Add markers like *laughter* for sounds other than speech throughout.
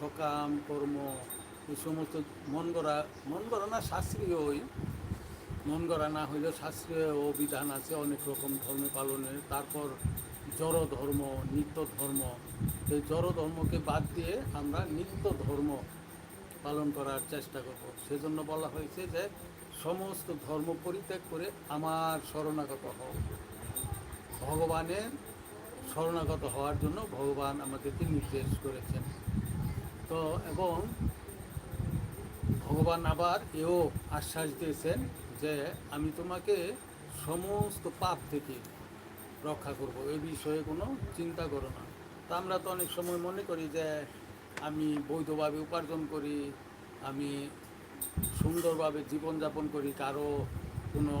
সকাম, কর্ম, এই সমস্ত মন গড়া মন গড়া না শাস্ত্রীয় ওই। মন গড়া না হইলেও শাস্ত্রীয় বিধান আছে, অনেক রকম ধর্ম পালনের তারপর জড় ধর্ম নিত্য ধর্ম এই জড় ধর্মকে বাদ দিয়ে আমরা নিত্য ধর্ম পালন করার চেষ্টা করব। সেজন্য বলা হয়েছে যে, সমস্ত ধর্ম পরিত্যাগ করে আমার শরণাগত হও। ভগবানের শরণাগত হওয়ার জন্য ভগবান আমাদেরকে নির্দেশ করেছেন। তো এবং ভগবান আবার এও আশ্বাস দিয়েছেন যে আমি তোমাকে সমস্ত পাপ থেকে রক্ষা করব। এ বিষয়ে কোনো চিন্তা করো না। তা আমরা তো অনেক সময় মনে করি যে আমি বৈধভাবে উপার্জন করি, আমি সুন্দরভাবে জীবনযাপন করি, কারও কোনো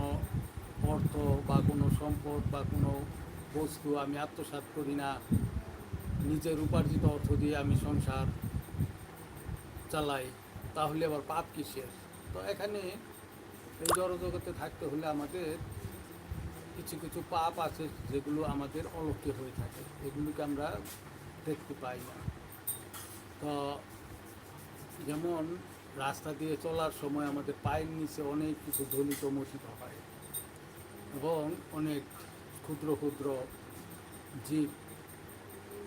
অর্থ বা কোনো সম্পদ বা কোনো বস্তু আমি আত্মসাৎ করি না। নিজের উপার্জিত অর্থ দিয়ে আমি সংসার চালাই, তাহলে আবার পাপ কি শেষ তো এখানে এই জড়জগতে থাকতে হলে আমাদের কিছু কিছু পাপ আছে যেগুলো আমাদের অলক্ষ্যে হয়ে থাকে, এগুলোকে আমরা দেখতে পাই না। তো যেমন রাস্তা দিয়ে চলার সময় আমাদের পায়ের নিচে অনেক কিছু দলিত মথিত হয় এবং অনেক ক্ষুদ্র ক্ষুদ্র জীব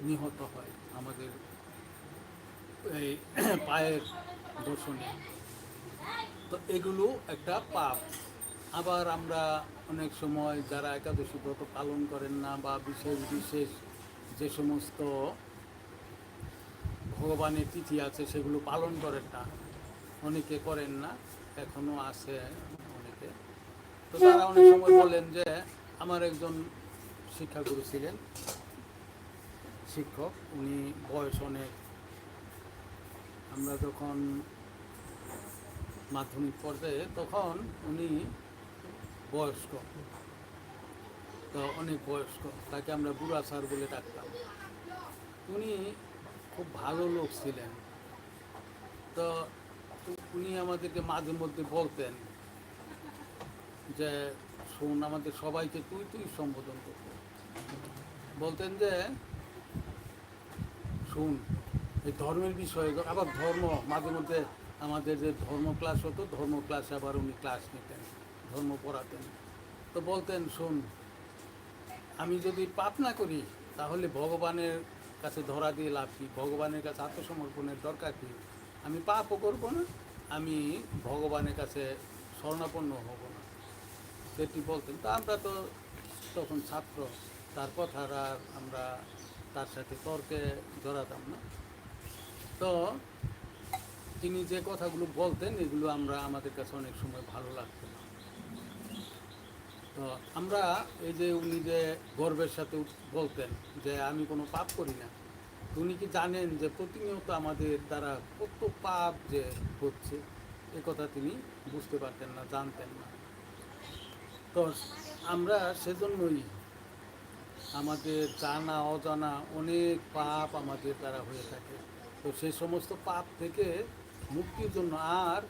নিহত হয় আমাদের এই *clears throat* পায়ের দর্শনে। তো এগুলো একটা পাপ। আবার আমরা অনেক সময় যারা একাদশী ব্রত পালন করেন না বা বিশেষ বিশেষ যে সমস্ত ভগবানের তিথি আছে, সেগুলো পালন করেন না। অনেকে করেন না, এখনও আছে অনেকে। তো তারা অনেক সময় বলেন যে, আমার একজন শিক্ষাগুরু ছিলেন, শিক্ষক। উনি বয়স অনেক আমরা যখন মাধ্যমিক পর্যায়ে তখন উনি বয়স্ক। তো অনেক বয়স্ক, তাকে আমরা বুড়া স্যার বলে ডাকতাম। উনি খুব ভালো লোক ছিলেন। তো উনি আমাদেরকে মাঝে মধ্যে বলতেন যে, শোন, আমাদের সবাইকে তুই তুই সম্বোধন করতেন বলতেন যে, শুন এই ধর্মের বিষয়ে, আবার ধর্ম, মাঝে মধ্যে আমাদের যে ধর্ম ক্লাস হতো, ধর্ম ক্লাসে আবার উনি ক্লাস নিতেন, ধর্ম পড়াতেন। তো বলতেন, শোন, আমি যদি পাপ না করি, তাহলে ভগবানের কাছে ধরা দিয়ে লাভ কি? ভগবানের কাছে আত্মসমর্পণের দরকার কি? আমি পাপও করব না, আমি ভগবানের কাছে শরণাপন্ন হব না। সেটি বলতেন। তা আমরা তো তখন ছাত্র তার কথার আর আমরা তার সাথে তর্কে জড়াতাম না। তো তিনি যে কথাগুলো বলতেন, এগুলো আমরা আমাদের কাছে অনেক সময় ভালো লাগতো না। তো আমরা এই যে উনি যে গর্বের সাথে বলতেন যে আমি কোনো পাপ করি না। উনি কি জানেন যে প্রতিনিয়ত আমাদের দ্বারা কত পাপ যে হচ্ছে, এ কথা তিনি বুঝতে পারতেন না, জানতেন না। তো আমরা সেজন্যই আমাদের জানা, অজানা অনেক পাপ আমাদের দ্বারা হয়ে থাকে। তো সেই সমস্ত পাপ থেকে মুক্তির জন্য আর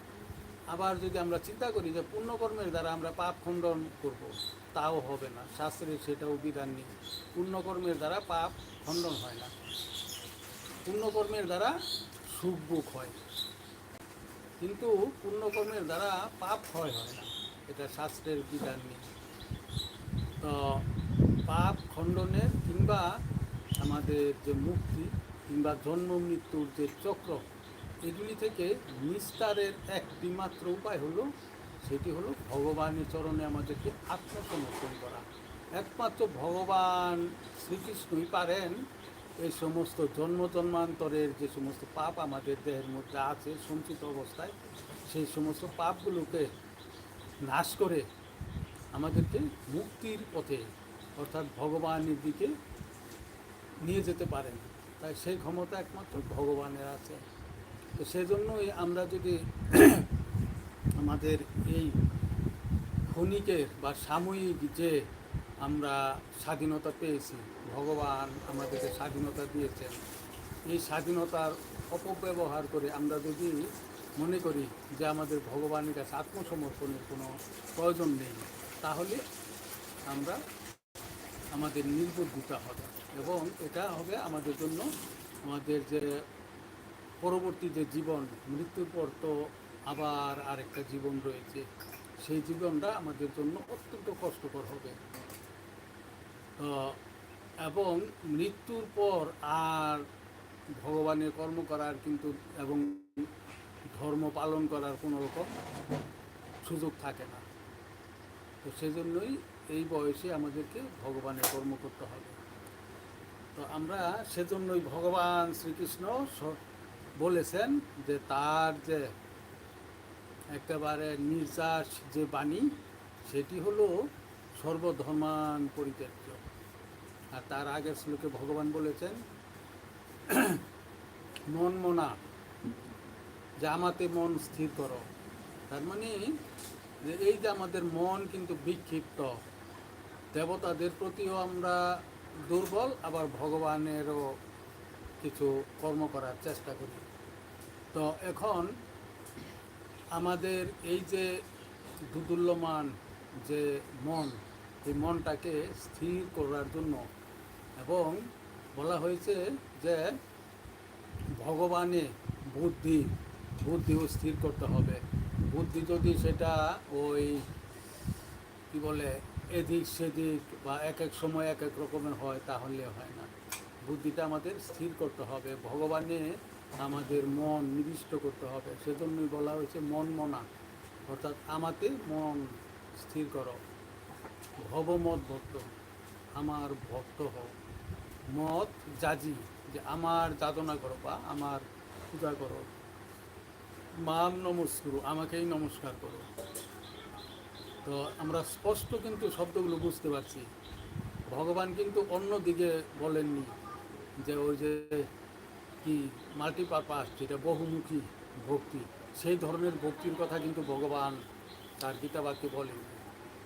আবার যদি আমরা চিন্তা করি যে পুণ্যকর্মের দ্বারা আমরা পাপ খণ্ডন করব, তাও হবে না। শাস্ত্রে সেটাও বিধান নেই। পুণ্যকর্মের দ্বারা পাপ খণ্ডন হয় না। পুণ্যকর্মের দ্বারা সুখ বুক হয়। কিন্তু পুণ্যকর্মের দ্বারা পাপ ক্ষয় হয় না। এটা শাস্ত্রের বিধান নেই। তো পাপ খণ্ডনের কিংবা আমাদের যে মুক্তি কিংবা জন্ম মৃত্যুর যে চক্র, এগুলি থেকে নিস্তারের একটি মাত্র উপায় হলো, সেটি হলো ভগবানের চরণে আমাদেরকে আত্মসমর্পণ করা। একমাত্র ভগবান শ্রীকৃষ্ণই পারেন এই সমস্ত জন্ম জন্মান্তরের যে সমস্ত পাপ আমাদের দেহের মধ্যে আছে, সঞ্চিত অবস্থায়, সেই সমস্ত পাপগুলোকে নাশ করে আমাদেরকে মুক্তির পথে অর্থাৎ ভগবানের দিকে নিয়ে যেতে পারেন। তাই সেই ক্ষমতা একমাত্র ভগবানের আছে। তো সেজন্যই আমরা যদি *clears throat* আমাদের এই ক্ষণিকের বা সাময়িক যে আমরা স্বাধীনতা পেয়েছি, ভগবান আমাদেরকে স্বাধীনতা দিয়েছেন, এই স্বাধীনতার অপব্যবহার করে আমরা যদি মনে করি যে আমাদের ভগবানের কাছে আত্মসমর্পণের কোনো প্রয়োজন নেই, তাহলে আমরা আমাদের নির্বুদ্ধিতা হবে। এবং এটা হবে আমাদের জন্য আমাদের যে পরবর্তী যে জীবন, মৃত্যুর পর তো আবার আরেকটা জীবন রয়েছে, সেই জীবনটা আমাদের জন্য অত্যন্ত কষ্টকর হবে। এবং মৃত্যুর পর আর ভগবানের কর্ম করার কিন্তু এবং ধর্ম পালন করার কোনো রকম সুযোগ থাকে না। তো সেজন্যই এই বয়সে আমাদেরকে ভগবানের কর্ম করতে হবে। তো আমরা সেজন্যই ভগবান শ্রীকৃষ্ণ বলেছেন যে তার যে একেবারে নির্যাস যে বাণী, সেটি হলো সর্বধর্মান পরিত্যাজ্য। আর তার আগের শ্লোকে ভগবান বলেছেন, মন মনা যে আমাতে মন স্থির করো। তার মানে যে এই যে আমাদের মন কিন্তু বিক্ষিপ্ত, দেবতাদের প্রতিও আমরা দুর্বল, আবার ভগবানেরও কিছু কর্ম করার চেষ্টা করি। তো এখন আমাদের এই যে দুদুল্যমান যে মন, এই মনটাকে স্থির করার জন্য এবং বলা হয়েছে যে ভগবানে বুদ্ধি, বুদ্ধিও স্থির করতে হবে। বুদ্ধি যদি সেটা ওই কি বলে এদিক সেদিক বা এক এক সময় এক এক রকমের হয়, তাহলে হয় না। বুদ্ধিটা আমাদের স্থির করতে হবে। ভগবানে আমাদের মন নিবিষ্ট করতে হবে। সেজন্যই বলা হয়েছে মন মনা। অর্থাৎ আমাতে মন স্থির করো। ভবমত ভক্ত। আমার ভক্ত হও। মত জাজি। যে আমার যাতনা করো বা আমার পূজা করো। মাম নমস্কুরু। আমাকেই নমস্কার করো। তো আমরা স্পষ্ট কিন্তু শব্দগুলো বুঝতে পারছি। ভগবান কিন্তু অন্য দিকে বলেননি যে ওই যে কি মাল্টিপারপাস, যেটা বহুমুখী ভক্তি, সেই ধরনের ভক্তির কথা কিন্তু ভগবান তার গীতা বাক্যে বলেন।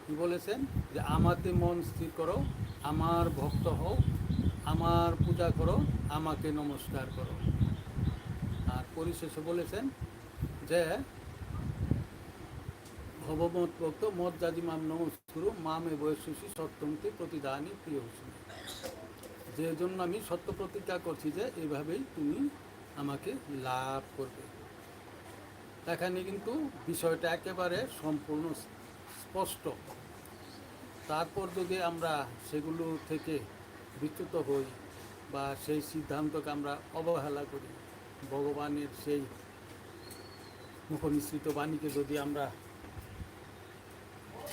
কি বলেছেন? যে আমাতে মন স্থির করো, আমার ভক্ত হও, আমার পূজা করো, আমাকে নমস্কার করো। আর পরিশেষে বলেছেন যে ভবমত ভক্ত মত জাতি মাম নমস্কুরু মামে বয়সী সত্যমতে প্রতিদানী প্রিয় হুসুন যে জন্য আমি সত্য প্রতিজ্ঞা করছি যে এভাবেই তুমি আমাকে লাভ করবে। এখানে কিন্তু বিষয়টা একেবারে সম্পূর্ণ স্পষ্ট। তারপর যদি আমরা সেগুলো থেকে বিচ্যুত হই বা সেই সিদ্ধান্তকে আমরা অবহেলা করি, ভগবানের সেই মুখনিসৃত বাণীকে যদি আমরা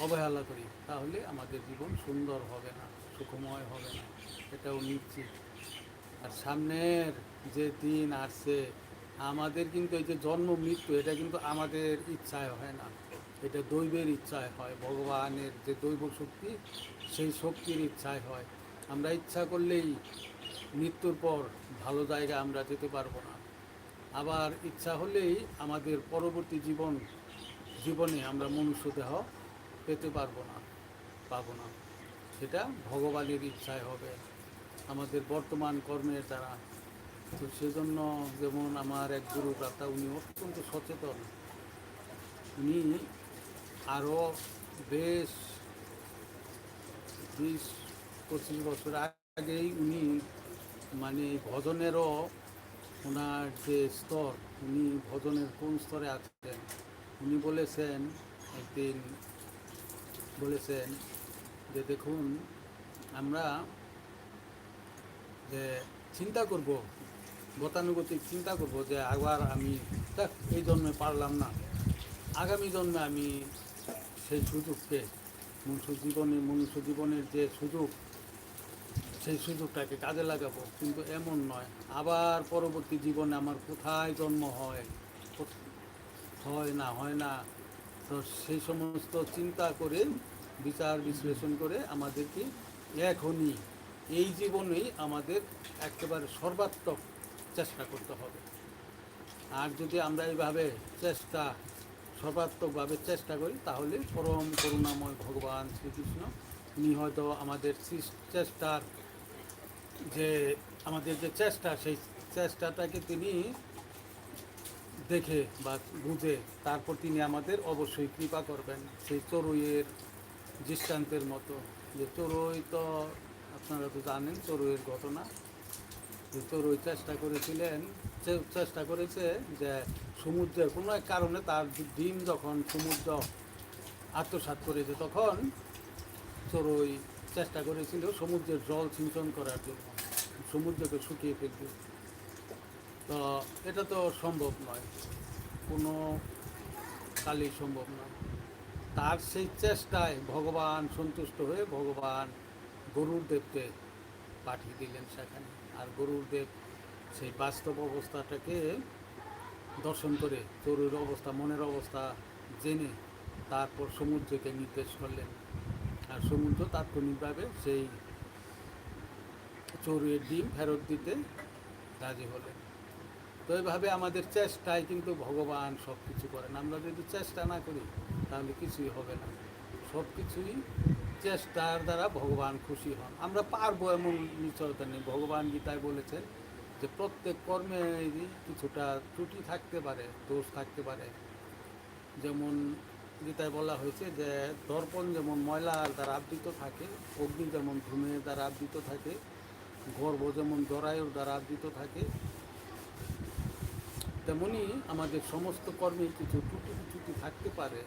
অবহেলা করি, তাহলে আমাদের জীবন সুন্দর হবে না, সুখময় হবে না। এটাও নিশ্চিত। আর সামনের যে দিন আসছে, আমাদের কিন্তু এই যে জন্ম, মৃত্যু, এটা কিন্তু আমাদের ইচ্ছায় হয় না। এটা দৈবের ইচ্ছায় হয়, ভগবানের যে দৈব শক্তি, সেই শক্তির ইচ্ছায় হয়। আমরা ইচ্ছা করলেই মৃত্যুর পর ভালো জায়গায় আমরা যেতে পারব না। আবার ইচ্ছা হলেই আমাদের পরবর্তী জীবন, জীবনে আমরা মনুষ্য দেহ পেতে পারব না, পাবো না। সেটা ভগবানের ইচ্ছায় হবে। আমাদের বর্তমান কর্মের দ্বারা। তো সেজন্য যেমন আমার এক গুরু প্রাপ্তা উনি অত্যন্ত সচেতন। উনি আরও বেশ বিশ, পঁচিশ বছর আগেই উনি মানে ভজনেরও ওনার যে স্তর, উনি ভজনের কোন স্তরে আছেন? উনি বলেছেন, একদিন বলেছেন যে দেখুন, আমরা যে চিন্তা করব, গতানুগতিক চিন্তা করব যে আবার আমি, দেখ, এই জন্মে পারলাম না। আগামী জন্মে আমি সেই সুযোগকে, মনুষ্য জীবনে, মনুষ্য জীবনের যে সুযোগ, সেই সুযোগটাকে কাজে লাগাবো। কিন্তু এমন নয়। আবার পরবর্তী জীবনে আমার কোথায় জন্ম হয় হয় না হয় না তো সেই সমস্ত চিন্তা করে, বিচার বিশ্লেষণ করে আমাদেরকে এখনই এই জীবনেই আমাদের একেবারে সর্বাত্মক চেষ্টা করতে হবে। আর যদি আমরা এইভাবে চেষ্টা, সর্বাত্মকভাবে চেষ্টা করি, তাহলে পরম করুণাময় ভগবান শ্রীকৃষ্ণ, উনি হয়তো আমাদের চেষ্টার যে, আমাদের যে চেষ্টা, সেই চেষ্টাটাকে তিনি দেখে বা বুঝে তারপর তিনি আমাদের অবশ্যই কৃপা করবেন। সেই চড়ুইয়ের দৃষ্টান্তের মতো। যে চড়ুই তো আপনারা তো জানেন চড়ুইয়ের ঘটনা। যে ওই চেষ্টা করেছিলেন চেষ্টা করেছে যে সমুদ্রের কোনো এক কারণে তার ডিম যখন সমুদ্র আত্মসাৎ করেছে তখন ওই চেষ্টা করেছিল সমুদ্রের জল সিঞ্চন করার জন্য। সমুদ্রকে শুকিয়ে ফেলবে তো এটা তো সম্ভব নয়। কোনো কালই সম্ভব নয়। তার সেই চেষ্টায় ভগবান সন্তুষ্ট হয়ে ভগবান গরুর দেবকে পাঠিয়ে দিলেন সেখানে। আর গরুর দেব সেই বাস্তব অবস্থাটাকে দর্শন করে চোরের অবস্থা, মনের অবস্থা জেনে তারপর সমুদ্রকে নির্দেশ করলেন। আর সমুদ্র তাৎক্ষণিকভাবে সেই চোরের ডিম ফেরত দিতে রাজি হলেন। তো এইভাবে আমাদের চেষ্টায় কিন্তু ভগবান সব কিছু করেন। আমরা যদি চেষ্টা না করি, তাহলে কিছুই হবে না। সব কিছুই চেষ্টার দ্বারা ভগবান খুশি হন। আমরা পারব এমন নিশ্চয়তা নেই। ভগবান গীতায় বলেছেন যে প্রত্যেক কর্মে কিছুটা ত্রুটি থাকতে পারে, দোষ থাকতে পারে, যেমন গীতায় বলা হয়েছে যে দর্পণ যেমন ময়লার দ্বারা আবৃত থাকে, অগ্নি যেমন ধূমের দ্বারা আবৃত থাকে, গর্ভ যেমন জরায়ুর দ্বারা আবৃত থাকে তেমনি আমাদের সমস্ত কর্মে কিছু ত্রুটি বিচ্যুতি থাকতে পারে,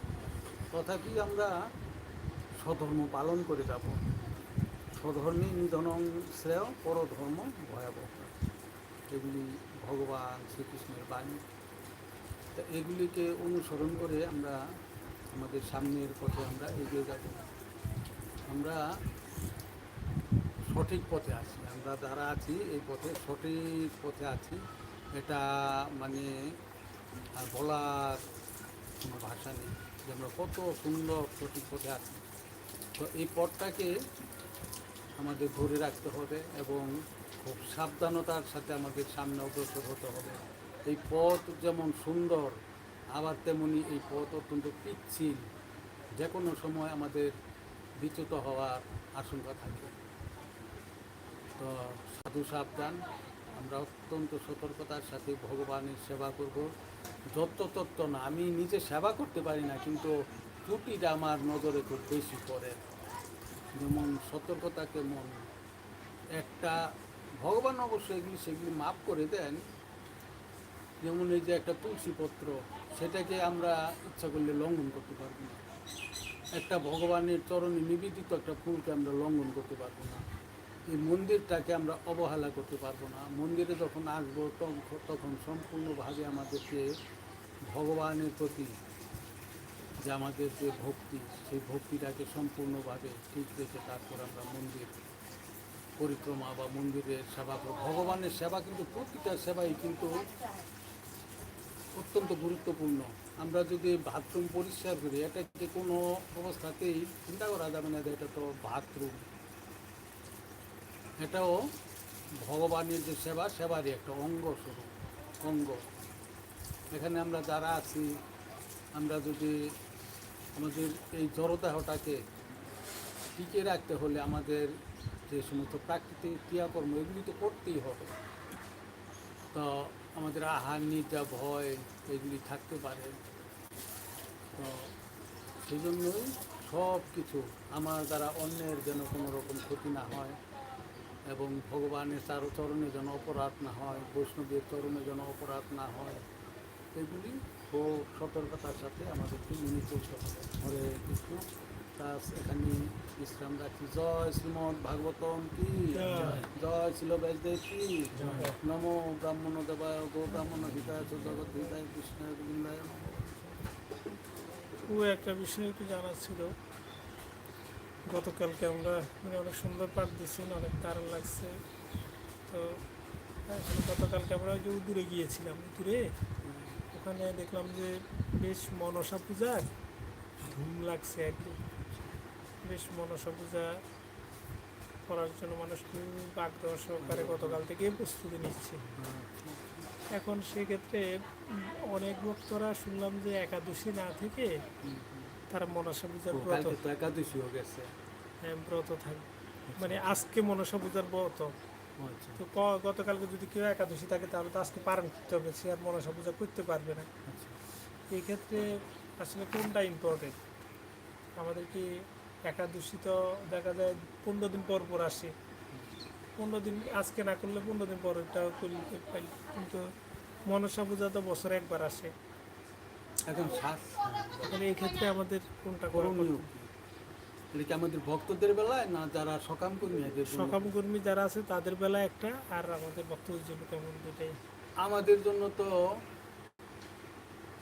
তথাপি আমরা স্বধর্ম পালন করে যাব। স্বধর্মী নিধনং শ্রেয় পরধর্ম ভয়াবহ। এগুলি ভগবান শ্রীকৃষ্ণের বাণী। তা এগুলিকে অনুসরণ করে আমরা আমাদের সামনের পথে আমরা এগিয়ে যাব। আমরা সঠিক পথে আছি, আমরা যারা আছি এই পথে সঠিক পথে আছি। এটা মানে আর বলার কোনো ভাষা নেই যে আমরা কত সুন্দর সঠিক পথে আছি। তো এই পথটাকে আমাদের ধরে রাখতে হবে এবং খুব সাবধানতার সাথে আমাদের সামনে অগ্রসর হতে হবে। এই পথ যেমন সুন্দর, আবার তেমনি এই পথ অত্যন্ত পিচ্ছিল। যে কোনো সময় আমাদের বিচ্যুত হওয়ার আশঙ্কা থাকে। তো সাধু সাবধান। আমরা অত্যন্ত সতর্কতার সাথে ভগবানের সেবা করব। যত তত্ত্ব না, আমি নিজে সেবা করতে পারি না, কিন্তু ত্রুটিটা আমার নজরে খুব বেশি পড়ে। যেমন সতর্কতা কেমন একটা, ভগবান অবশ্য এগুলি সেগুলি মাফ করে দেন। যেমন এই যে একটা তুলসী পত্র সেটাকে আমরা ইচ্ছা করলে লঙ্ঘন করতে পারব না। একটা ভগবানের চরণে নিবেদিত একটা ফুলকে আমরা লঙ্ঘন করতে পারব না। এই মন্দিরটাকে আমরা অবহেলা করতে পারব না। মন্দিরে যখন আসব, তখন সম্পূর্ণভাবে আমাদেরকে ভগবানের প্রতি যে আমাদের যে ভক্তি, সেই ভক্তিটাকে সম্পূর্ণভাবে ঠিক রেখে তারপর আমরা মন্দির পরিক্রমা বা মন্দিরের সেবা করব। ভগবানের সেবা কিন্তু প্রতিটা সেবাই কিন্তু অত্যন্ত গুরুত্বপূর্ণ। আমরা যদি বাথরুম পরিষ্কার করি এটাকে কোনো অবস্থাতেই চিন্তা করা যাবে না যে এটা তো বাথরুম। এটাও ভগবানের যে সেবা, সেবারই একটা অঙ্গ স্বরূপ, অঙ্গ। এখানে আমরা যারা আছি, আমরা যদি আমাদের এই জড়দেহটাকে টিকে রাখতে হলে আমাদের যে সমস্ত প্রাকৃতিক ক্রিয়াকর্ম, এগুলি তো করতেই হবে। তো আমাদের আহার, নিদ্রা, ভয়, এগুলি থাকতে পারে। তো সেই জন্যই সব কিছু আমার দ্বারা অন্যের যেন কোনো রকম ক্ষতি না হয়। এবং ভগবানের চার চরণে যেন অপরাধ না হয় বৈষ্ণবের চরণে যেন অপরাধ না হয়, এগুলি খুব সতর্কতার সাথে আমাদেরকে মেনে চলতে হবে। হরে কৃষ্ণ। এখানে বিশ্রাম রাখি। জয় শ্রীমদ ভাগবতম কি? জয়। ছিল ব্যাসদেব কি? নমো ব্রাহ্মণ দেবায় গো ব্রাহ্মণ হিতায় জগৎ হিতায় কৃষ্ণায় গোবিন্দায় ও একটা বিষয় একটু জানার ছিল। গতকালকে আমরা মানে অনেক সুন্দর পাঠ দিচ্ছেন অনেক দারুণ লাগছে। তো আসলে গতকালকে আমরা যে উদূরে গিয়েছিলাম, উদূরে? ওখানে দেখলাম যে বেশ মনসা পূজার ধুম লাগছে আর কি। বেশ মনসা পূজা করার জন্য মানুষ খুব আগ্রহ সহকারে গতকাল থেকে প্রস্তুতি নিচ্ছে। এখন সেক্ষেত্রে অনেক ভক্তরা শুনলাম যে একাদশী না থেকে তারা মনসা পূজার ব্রত। তো একাদশীও গেছে। হ্যাঁ, ব্রত থাকে মানে আজকে মনসা পূজার ব্রত। আচ্ছা। তো গতকালকে যদি কেউ একাদশী থাকে তাহলে তো আজকে পালন করতে হবে সে আর মনসা পূজা করতে পারবে না। আচ্ছা। এই ক্ষেত্রে আসলে কোনটা ইম্পর্টেন্ট আমাদের কি একাদশী তো দেখা যায় পনেরো দিন পর পর আসে। পনেরো দিন আজকে না করলে পনেরো দিন পরেরটা করতে পারি কিন্তু মনসা পূজা তো বছরে একবার আসে। এখন শ্বাস তাহলে এই ক্ষেত্রে আমাদের কোনটা করণীয় এটা কি আমাদের ভক্তদের বেলায় না যারা সকাম কর্মী জন্য? সকাম কর্মী যারা আছে তাদের বেলা একটা আর আমাদের ভক্তদের জন্য কেমন দুটাই। আমাদের জন্য তো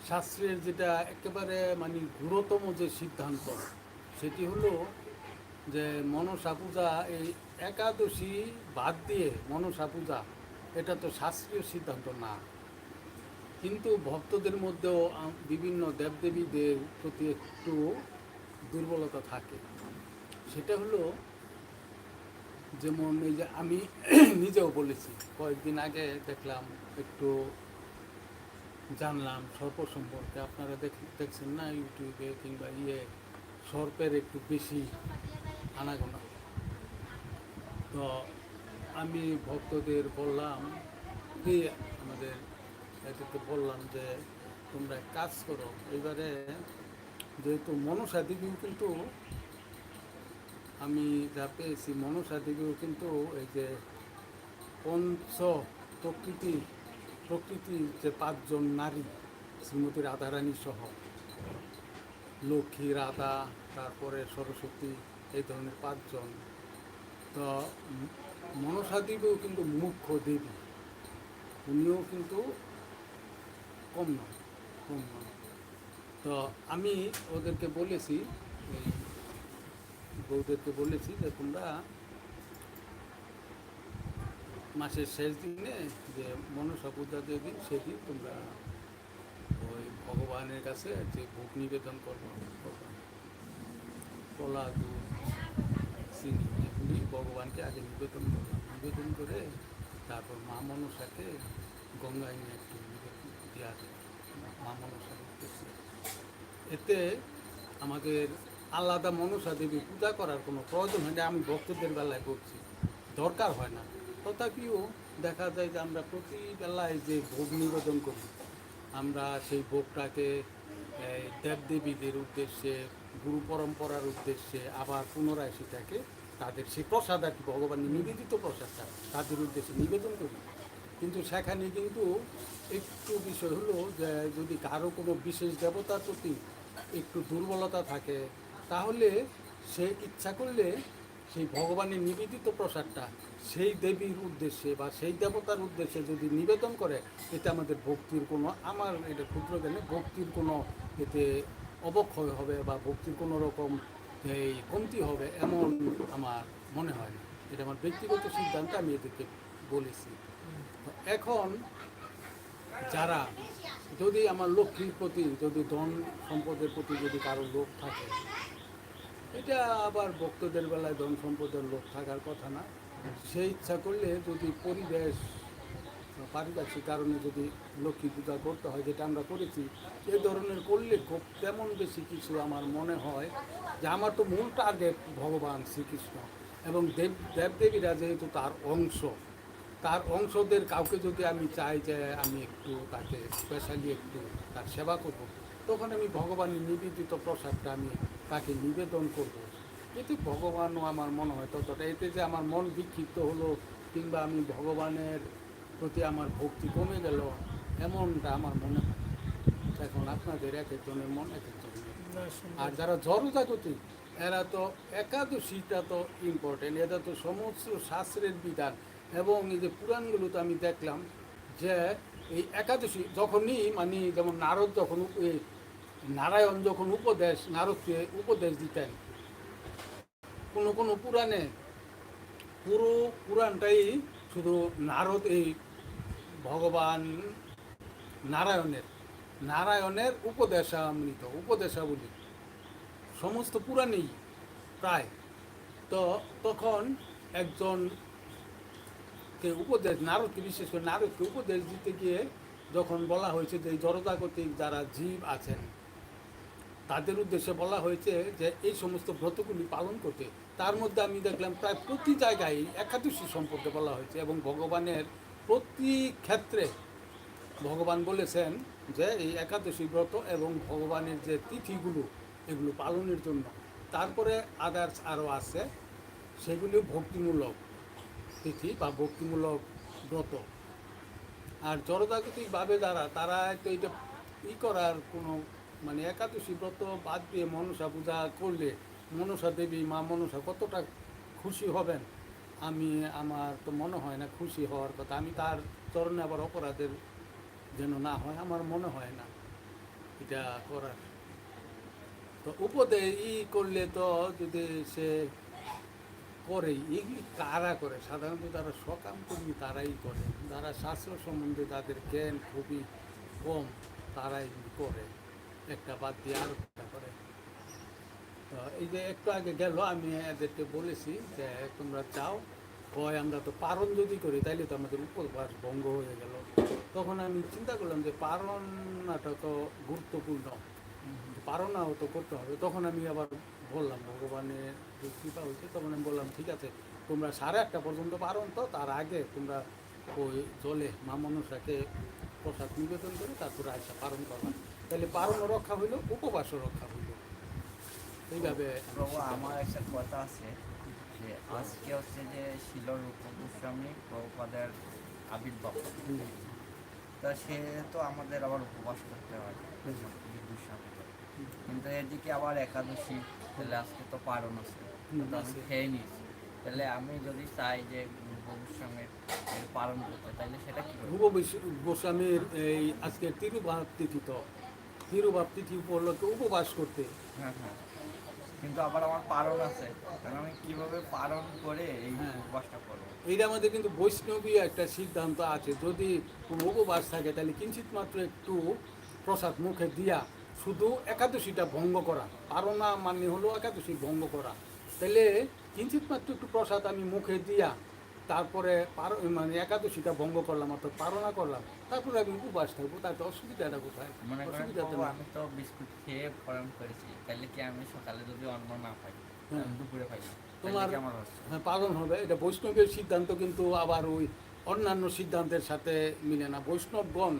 শাস্ত্রের যেটা একেবারে মানে গুরুতম যে সিদ্ধান্ত সেটি হলো যে মনসা পূজা এই একাদশী বাদ দিয়ে মনসা পূজা এটা তো শাস্ত্রীয় সিদ্ধান্ত না। কিন্তু ভক্তদের মধ্যেও বিভিন্ন দেবদেবীদের প্রতি একটু দুর্বলতা থাকে। সেটা হলো যেমন এই যে আমি *clears throat* নিজেও বলেছি, কয়েকদিন আগে দেখলাম, একটু জানলাম সর্প সম্পর্কে। আপনারা দেখ- দেখছেন না ইউটিউবে কিংবা ইয়ে সর্পের একটু বেশি আনাগোনা। তো আমি ভক্তদের বললাম কি আমাদের এটাতে বললাম যে তোমরা কাজ করো, এবারে যেহেতু মনসা দেবীও কিন্তু আমি যা পেয়েছি, মনসা দেবীও কিন্তু এই যে পঞ্চ প্রকৃতি প্রকৃতির যে পাঁচজন নারী, শ্রীমতী রাধারানী সহ, লক্ষ্মী, রাধা, তারপরে সরস্বতী, এই ধরনের পাঁচজন। তো মনসা দেবীও কিন্তু মুখ্য দেবী, উনিও কিন্তু কম নয় কম নয়। তো আমি ওদেরকে বলেছি বউদেরকে বলেছি যে তোমরা মাসের শেষ দিনে যে মনসা পূজা যেদিন, সেদিন তোমরা ওই ভগবানের কাছে যে ভোগ নিবেদন করব কলা, দুধ, চিনি, এগুলি ভগবানকে আগে নিবেদন করব নিবেদন করে তারপর মা মনসাকে গঙ্গায় নিয়ে একটু এতে আমাদের আলাদা মনসা দেবী পূজা করার কোনো প্রয়োজন হয় না, আমি ভক্তদের বেলায় করছি। দরকার হয় না। তথাপিও দেখা যায় যে আমরা প্রতি বেলায় যে ভোগ নিবেদন করি, আমরা সেই ভোগটাকে দেবদেবীদের উদ্দেশ্যে, গুরু পরম্পরার উদ্দেশ্যে আবার পুনরায় সেটাকে তাদের সেই প্রসাদ আর কি, ভগবানের নিবেদিত প্রসাদটা তাদের উদ্দেশ্যে নিবেদন করি। কিন্তু সেখানে কিন্তু একটু বিষয় হলো যে যদি কারও কোনো বিশেষ দেবতার প্রতি একটু দুর্বলতা থাকে, তাহলে সে ইচ্ছা করলে সেই ভগবানের নিবেদিত প্রসাদটা সেই দেবীর উদ্দেশ্যে বা সেই দেবতার উদ্দেশ্যে যদি নিবেদন করে, এতে আমাদের ভক্তির কোনো, আমার এটা ক্ষুদ্র জ্ঞানে ভক্তির কোনো এতে অবক্ষয় হবে বা ভক্তির কোনো রকম এই কমতি হবে এমন আমার মনে হয় না। এটা আমার ব্যক্তিগত সিদ্ধান্ত, আমি এদেরকে বলেছি। এখন যারা, যদি আমার লক্ষ্মীর প্রতি, যদি ধন সম্পদের প্রতি যদি কারও লোভ থাকে, এটা আবার ভক্তদের বেলায় ধন সম্পদের লোভ থাকার কথা না। সে ইচ্ছা করলে যদি পরিবেশ পারিপার্শ্বিক কারণে যদি লক্ষ্মী পূজা করতে হয়, যেটা আমরা করেছি, এ ধরনের করলে খুব তেমন বেশি কিছু আমার মনে হয় যে আমার তো মূল টার্গেট ভগবান শ্রীকৃষ্ণ এবং দেব, দেবদেবীরা যেহেতু তার অংশ তার অংশদের কাউকে যদি আমি চাই যে আমি একটু তাকে স্পেশালি একটু তার সেবা করব তখন আমি ভগবানের নিবেদিত প্রসাদটা আমি তাকে নিবেদন করব। এতে ভগবানও আমার মনে হয় ততটা এতে যে আমার মন বিক্ষিপ্ত হলো কিংবা আমি ভগবানের প্রতি আমার ভক্তি কমে গেল এমনটা আমার মনে হয় এখন আপনাদের এক একজনের মন এক একজনের। আর যারা জড়জাগতিক এরা তো একাদশীটা তো ইম্পর্টেন্ট এটা তো সমস্ত শাস্ত্রের বিধান। এবং এই যে পুরাণগুলোতে আমি দেখলাম যে এই একাদশী যখনই মানে যেমন নারদ যখন নারায়ণ যখন উপদেশ, নারদকে উপদেশ দিতেন, কোনো কোনো পুরাণে পুরো পুরাণটাই শুধু নারদ এই ভগবান নারায়ণের নারায়ণের উপদেশামৃত, উপদেশাবলী, সমস্ত পুরাণেই প্রায়। তো তখন একজন কে উপদেশ নারদকে বিশেষ করে? নারদকে উপদেশ দিতে গিয়ে যখন বলা হয়েছে যে এই জড়জাগতিক যারা জীব আছেন, তাদের উদ্দেশ্যে বলা হয়েছে যে এই সমস্ত ব্রতগুলি পালন করতে। তার মধ্যে আমি দেখলাম প্রায় প্রতি জায়গায় একাদশী সম্পর্কে বলা হয়েছে এবং ভগবানের প্রতি ক্ষেত্রে ভগবান বলেছেন যে এই একাদশী ব্রত এবং ভগবানের যে তিথিগুলো, এগুলো পালনের জন্য। তারপরে আদার্স আরও আছে, সেগুলিও ভক্তিমূলক। তিথি বা ভক্তিমূলক ব্রত। আর জড়জাগতিকভাবে যারা, তারা তো এটা ই করার কোনো মানে একাদশী ব্রত বাদ দিয়ে মনসা পূজা করলে মনসা দেবী, মা মনসা কতটা খুশি হবেন? আমি, আমার তো মনে হয় না খুশি হওয়ার কথা। আমি তার চরণে আবার অপরাধের যেন না হয়, আমার মনে হয় না এটা করার। তো উপদে ই করলে তো যদি সে করে এগুলি কারা করে? সাধারণত যারা সকাম কর্মী তারাই করে। যারা শাস্ত্র সম্বন্ধে তাদের জ্ঞান খুবই কম, তারাই করে। একটা বাদ দিয়ে আর একটা করে। এই যে একটু আগে গেল, আমি এদেরকে বলেছি যে তোমরা চাও হয় আমরা তো পারণ যদি করি, তাইলে তো আমাদের উপবাস ভঙ্গ হয়ে গেল। তখন আমি চিন্তা করলাম যে পারণাটা তো গুরুত্বপূর্ণ। পারণাও তো করতে হবে। তখন আমি আবার বললাম ভগবানের কৃপা হয়েছে তখন আমি বললাম ঠিক আছে তোমরা সাড়ে আটটা পর্যন্ত পারণ তো তার আগে তোমরা ওই জলে মা মনসাকে প্রসাদ নিবেদন করে তারপরে আইসা পালন করলাম তাহলে পারণও রক্ষা হইল উপবাসও রক্ষা হইল। এইভাবে প্রভু আমার একটা কথা আছে যে আজকে হচ্ছে যে শিলর রূপগোস্বামী প্রভুপাদের আবির্ভাব। তা সে তো আমাদের আবার উপবাস করতে হয় কিন্তু এদিকে আবার একাদশী তাহলে আজকে তো পারণ আছে আমি খেয়ে নিয়েছি তাহলে আমি যদি চাই যে রূপগোস্বামীর এর পালন করতে তাহলে সেটা কি রূপ গোস্বামীর এই আজকে তিরুভাব তিথি তো তিরুভাব তিথি উপলক্ষে উপবাস করতে। হ্যাঁ হ্যাঁ। কিন্তু আবার আমার পালন আছে। তাহলে আমি কীভাবে পালন করে এই হ্যাঁ। উপবাসটা করব? এইটা আমাদের কিন্তু বৈষ্ণবী একটা সিদ্ধান্ত আছে। যদি উপবাস থাকে তাহলে কিঞ্চিত মাত্র একটু প্রসাদ মুখে দিয়া শুধু একাদশীটা ভঙ্গ করা। পারণা মানে হলো একাদশী ভঙ্গ করা। তাহলে কিঞ্চিত মাত্র একটু প্রসাদ আমি মুখে দিয়া তারপরে পার মানে একাদশীটা ভঙ্গ করলাম অর্থাৎ পারণা করলাম। তারপরে আমি উপবাস থাকব তাতে অসুবিধাটা কোথায়? অসুবিধা তো আমি তো বিস্কুট খেয়ে পালন করেছি। তাহলে কি আমি সকালে যদি অন্ন না পাই হ্যাঁ। দুপুরে পাই তোমার হ্যাঁ পালন হবে। এটা বৈষ্ণবের সিদ্ধান্ত কিন্তু আবার ওই অন্যান্য সিদ্ধান্তের সাথে মিলে না। বৈষ্ণবগণ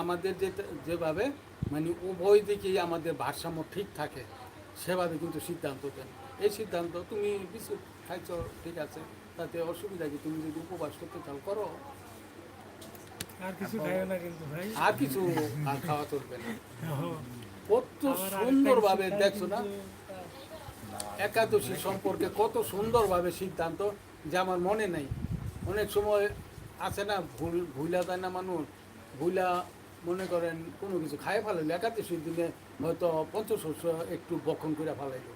আমাদের যে যেভাবে মানে উভয় দিকেই আমাদের ভারসাম্য ঠিক থাকে সেভাবে কিন্তু সিদ্ধান্ত দেন। এই সিদ্ধান্ত তুমি কিছু খাইছ ঠিক আছে তাতে অসুবিধা কি? তুমি যদি উপবাস করতে চাও করো। আর কিছু খাইও না কিন্তু ভাই। আর কিছু আর খাওয়া চলবে না। হ্যাঁ। কত সুন্দরভাবে দেখছ না? একাদশী সম্পর্কে কত সুন্দরভাবে সিদ্ধান্ত যে আমার মনে নেই। অনেক সময় আছে না ভুল ভুলা যায় না মানুষ ভুলা মনে করেন কোনো কিছু খাই ফেলাইলো একাদশীর দিনে হয়তো পঞ্চশস্য একটু বক্ষণ করে ফেলাইলো।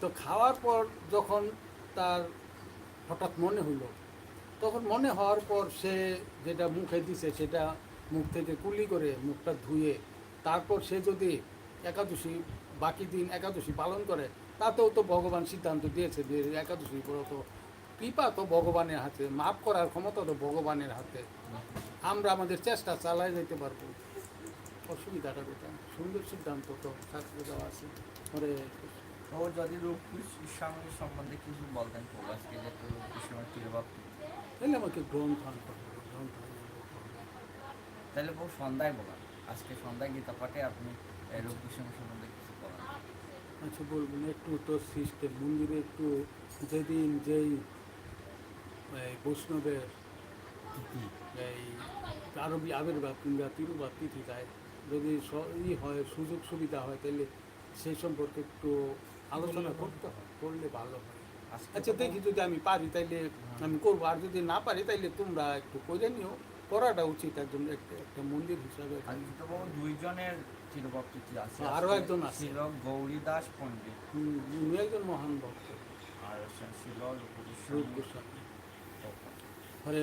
তো খাওয়ার পর যখন তার হঠাৎ মনে হইল, তখন মনে হওয়ার পর সে যেটা মুখে দিছে সেটা মুখ থেকে কুলি করে মুখটা ধুয়ে, তারপর সে যদি একাদশী বাকি দিন একাদশী পালন করে, তাতেও তো ভগবান সিদ্ধান্ত দিয়েছে যে একাদশী ব্রত, কৃপা তো ভগবানের হাতে, মাফ করার ক্ষমতা তো ভগবানের হাতে। আমরা আমাদের চেষ্টা চালাই যেতে পারব। অসুবিধাটা কোথায়? সুন্দর সিদ্ধান্ত তো শাস্ত্রে দেওয়া আছে। পরে তো যদি রূপ স্বামীর সম্বন্ধে কিছু বলতেন প্রভু আজকে যে রূপ স্বামীর তিরুভাব তাহলে আমাকে গ্রন্থ আনতে হবে গ্রন্থ আনতে হবে। তাহলে বহু সন্ধ্যায় বলা আজকে সন্ধ্যায় গীতা পাঠে আপনি এই রূপ স্বামীর সম্বন্ধে কিছু বলেন আচ্ছা বলবেন একটু তো সিস্টেম। মন্দিরে একটু যেদিন যেই বৈষ্ণবের এই আরবি আবির্ভাব কিংবা তিরুভাব তিথি যায় যদি ই হয় সুযোগ সুবিধা হয় তাহলে সেই সম্পর্কে একটু আলোচনা করতে হয় করলে ভালো হয়। আচ্ছা দেখি যদি আমি পারি তাইলে আমি করব। আর যদি না পারি তাইলে তোমরা একটু করে নিও। করাটা উচিত একজন একটা একটা মন্দির হিসাবে। দুইজনের আছে? আরও আজকে একজন আছে। গৌরী দাস পণ্ডিত। উনি একজন মহান ভক্ত। আর ছিল あれ